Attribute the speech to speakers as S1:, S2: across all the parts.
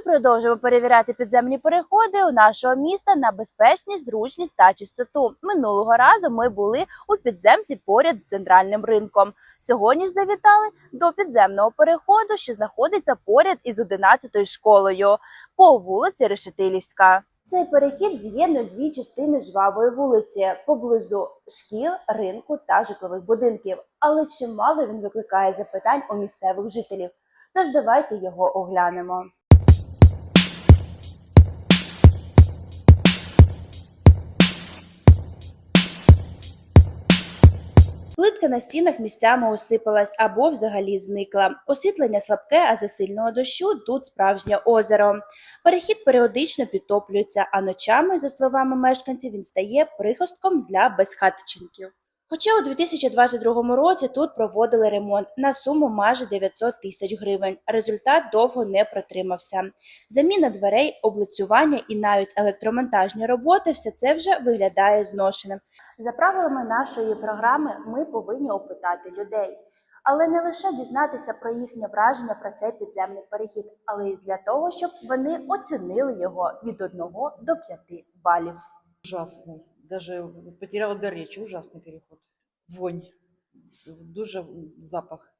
S1: продовжуємо перевіряти підземні переходи у нашого міста на безпечність, зручність та чистоту. Минулого разу ми були у підземці поряд з центральним ринком. Сьогодні ж завітали до підземного переходу, що знаходиться поряд із 11-ю школою по вулиці Решетилівська. Цей перехід з'єднує дві частини жвавої вулиці поблизу шкіл, ринку та житлових будинків. Але чимало він викликає запитань у місцевих жителів. Тож давайте його оглянемо. Плитка на стінах місцями осипалась або взагалі зникла. Освітлення слабке, а за сильного дощу тут справжнє озеро. Перехід періодично підтоплюється, а ночами, за словами мешканців, він стає прихостком для безхатченків. Хоча у 2022 році тут проводили ремонт на суму майже 900 тисяч гривень. Результат довго не протримався. Заміна дверей, облицювання і навіть електромонтажні роботи все це вже виглядає зношеним. За правилами нашої програми ми повинні опитати людей, але не лише дізнатися про їхнє враження про цей підземний перехід, але й для того, щоб вони оцінили його від 1 до 5 балів.
S2: Ужасный. Даже потеряла до речі. Ужасний переход. Вонь. С- Дуже запах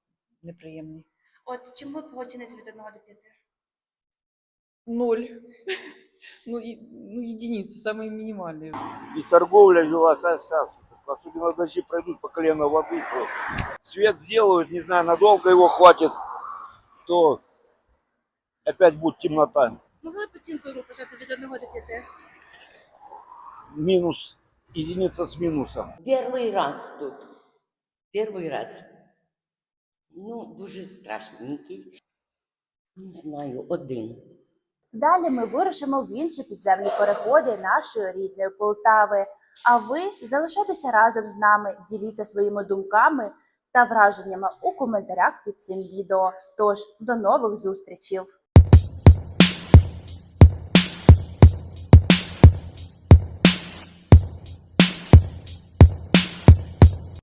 S2: неприємний.
S1: От чим ви оціните від 1 до 5?
S2: Ноль. Ну, и, ну единицы, самые минимальные.
S3: И торговля велась сейчас. Особенно дожди пройдут по колено воды. то свет сделают, не знаю, надолго его хватит, то опять будет темнота.
S1: Могли б оцінкою виписати від 1 до 5?
S3: Минус, единица с минусом.
S4: Первый раз тут. Первый раз. Ну, дуже страшненький. Не знаю, один.
S1: Далі ми вирушимо в інші підземні переходи нашої рідної Полтави. А ви залишайтеся разом з нами, діліться своїми думками та враженнями у коментарях під цим відео. Тож до нових зустрічей!